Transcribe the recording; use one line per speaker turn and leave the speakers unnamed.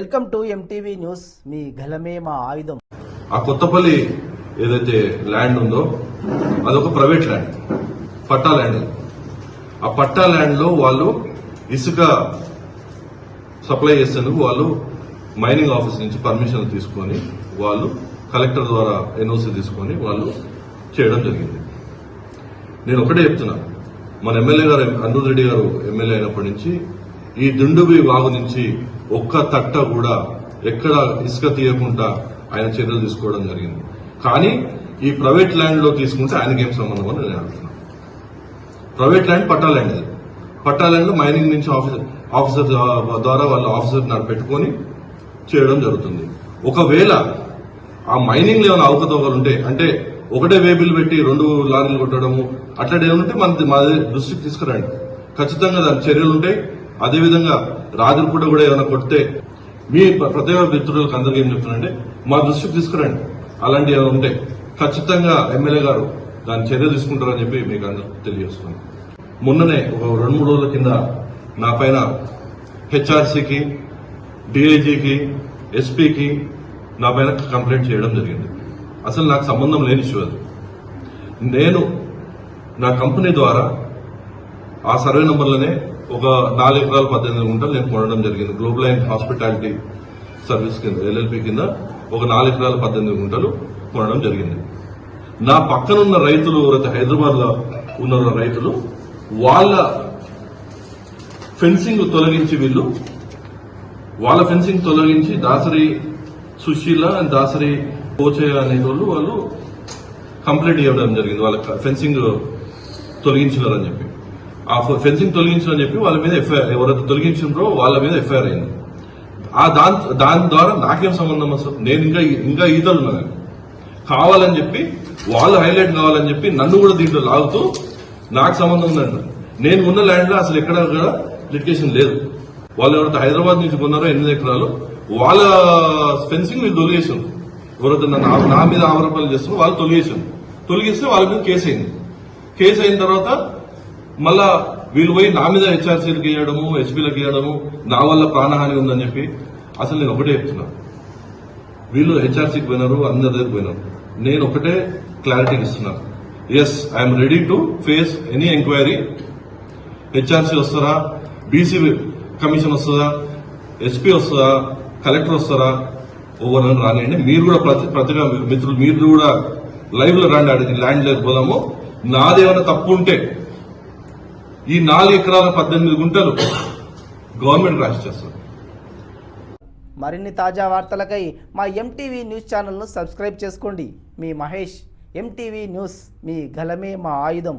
Welcome to MTV news. మీ గలమే మా ఆయుధం.
ఆ కొత్తపల్లి ఏదైతే ల్యాండ్ ఉందో అదొక ప్రైవేట్ ల్యాండ్. పట్టా ల్యాండ్ ఆ పట్టా ల్యాండ్లో వాళ్ళు ఇసుక సప్లై చేసేందుకు వాళ్ళు మైనింగ్ ఆఫీస్ నుంచి పర్మిషన్ తీసుకొని వాళ్ళు కలెక్టర్ ద్వారా ఎన్ఓసి తీసుకొని వాళ్ళు చేయడం జరిగింది. నేను ఒకటే చెప్తున్నా. మన ఎమ్మెల్యే గారు అనిరుద్ రెడ్డి గారు ఎమ్మెల్యే అయినప్పటి నుంచి ఈ దుండుబి వాగు నుంచి ఒక్క తట్ట కూడా ఎక్కడ ఇసుక తీయకుండా ఆయన చర్యలు తీసుకోవడం జరిగింది. కానీ ఈ ప్రైవేట్ ల్యాండ్లో తీసుకుంటే ఆయనకి ఏం సంబంధం అని నేను అడుగుతున్నాను. ప్రైవేట్ ల్యాండ్ పట్టా ల్యాండ్ అది. పట్టా ల్యాండ్ మైనింగ్ నుంచి ఆఫీసర్ ఆఫీసర్ ద్వారా వాళ్ళ ఆఫీసర్ పెట్టుకొని చేయడం జరుగుతుంది. ఒకవేళ ఆ మైనింగ్లో ఏమైనా అవకతవకలు ఉంటే అంటే ఒకటే వేబిల్ పెట్టి రెండు లారీలు కొట్టడము అట్లాంటి ఏమంటే ఉంటే మన మా దృష్టికి తీసుకురండి. ఖచ్చితంగా దాని చర్యలు ఉంటాయి. అదేవిధంగా రాజులపూట కూడా ఏమైనా కొడితే మీ ప్రతి మిత్రులకు అందరికీ ఏం చెప్తున్నానంటే మా దృష్టికి తీసుకురండి. అలాంటివి ఏమైనా ఉంటే ఖచ్చితంగా ఎమ్మెల్యే గారు దాని చర్య తీసుకుంటారని చెప్పి మీకు అందరూ తెలియజేస్తున్నాను. మొన్ననే ఒక రెండు మూడు రోజుల కింద నా పైన హెచ్ఆర్సీకి డిఐజీకి ఎస్పీకి నా పైన కంప్లైంట్ చేయడం జరిగింది. అసలు నాకు సంబంధం లేని ఇష్యూ అది. నేను నా కంపెనీ ద్వారా ఆ సర్వే నెంబర్లోనే ఒక నాలుగు ఎకరాలు పద్దెనిమిది గుంటలు నేను కొనడం జరిగింది. గ్లోబల్ అండ్ హాస్పిటాలిటీ సర్వీస్ కింద ఎల్ఎల్పి కింద ఒక నాలుగు ఎకరాల పద్దెనిమిది గుంటలు కొనడం జరిగింది. నా పక్కనున్న రైతులు ఎవరైతే హైదరాబాద్లో ఉన్న రైతులు వాళ్ళ ఫెన్సింగ్ తొలగించి వీళ్ళు వాళ్ళ ఫెన్సింగ్ తొలగించి దాసరి సుశీల అండ్ దాసరి పోచయ్య అనే వాళ్ళు వాళ్ళు కంప్లైంట్ ఇవ్వడం జరిగింది. వాళ్ళ ఫెన్సింగ్ తొలగించినారని చెప్పి. ఆ ఫెన్సింగ్ తొలగించారని చెప్పి వాళ్ళ మీద ఎఫ్ఐఆర్ ఎవరైతే తొలగించారో వాళ్ళ మీద ఎఫ్ఐఆర్ అయింది. ఆ దాని దాని ద్వారా నాకేం సంబంధం అసలు? నేను ఇంకా ఇంకా ఈతలు ఉన్నాను. కావాలని చెప్పి వాళ్ళు హైలైట్ కావాలని చెప్పి నన్ను కూడా దీంట్లో లాగుతూ నాకు సంబంధం ఉందండి నేను ఉన్న ల్యాండ్లో అసలు ఎక్కడ కూడా లిటికేషన్ లేదు. వాళ్ళు ఎవరైతే హైదరాబాద్ నుంచి కొన్నారో ఎనిమిది ఎకరాలు వాళ్ళ ఫెన్సింగ్ వీళ్ళు తొలగేసారు ఎవరైతే నన్ను నా మీద ఆరోపణలు చేస్తున్నారో వాళ్ళు తొలగేసారు తొలగిస్తే వాళ్ళ మీద కేసు అయింది. కేసు అయిన తర్వాత మళ్ళా వీళ్ళు పోయి నా మీద హెచ్ఆర్సీలకు వేయడము ఎస్పీలకు వేయడము నా వల్ల ప్రాణహాని ఉందని చెప్పి అసలు నేను ఒకటే చెప్తున్నా. వీళ్ళు హెచ్ఆర్సీకి పోయినారు అందరి దగ్గర పోయినారు. నేను ఒకటే క్లారిటీ ఇస్తున్నాను yes I'm ready to face any enquiry HRC వస్తారా బీసీ కమిషన్ వస్తుందా? ఎస్పీ వస్తుందా? కలెక్టర్ వస్తారా ఓవర్ రానియండి. మీరు కూడా ప్రతి ప్రతిగా మిత్రులు మీరు కూడా లైవ్లో రండి అడిగి ల్యాండ్ లేకపోదాము నాదేమైనా తప్పు ఉంటే ఈ నాలుగు ఎకరాల పద్దెనిమిది గుంటలు గవర్నమెంట్ రాసి చేస్తారు
మరిన్ని తాజా వార్తలకై మా ఎంటీవీ న్యూస్ ఛానల్ను సబ్స్క్రైబ్ చేసుకోండి. మీ మహేష్ ఎంటీవీ న్యూస్ మీ గలమే మా ఆయుధం.